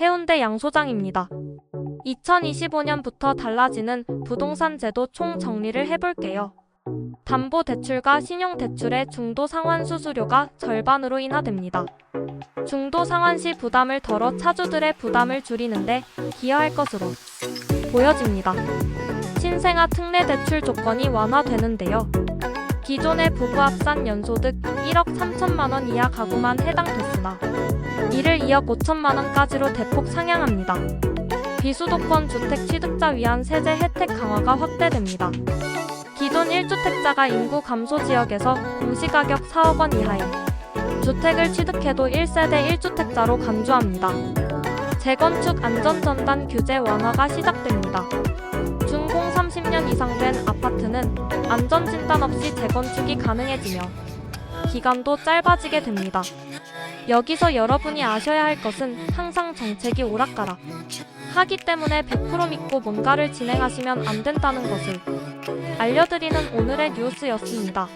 해운대 양소장입니다. 2025년부터 달라지는 부동산 제도 총 정리를 해볼게요. 담보대출과 신용대출의 중도 상환 수수료가 절반으로 인하됩니다. 중도 상환 시 부담을 덜어 차주들의 부담을 줄이는데 기여할 것으로 보여집니다. 신생아 특례 대출 조건이 완화되는데요. 기존의 부부 합산 연소득 1억 3천만 원 이하 가구만 해당됐으나 이를 2억 5천만 원까지로 대폭 상향합니다. 비수도권 주택 취득자 위한 세제 혜택 강화가 확대됩니다. 기존 1주택자가 인구 감소 지역에서 공시가격 4억 원 이하의 주택을 취득해도 1세대 1주택자로 간주합니다. 재건축 안전전단 규제 완화가 시작됩니다. 준공 30년 이상 된 아파트는 안전진단 없이 재건축이 가능해지며 기간도 짧아지게 됩니다. 여기서 여러분이 아셔야 할 것은 항상 정책이 오락가락 하기 때문에 100% 믿고 뭔가를 진행하시면 안 된다는 것을 알려드리는 오늘의 뉴스였습니다.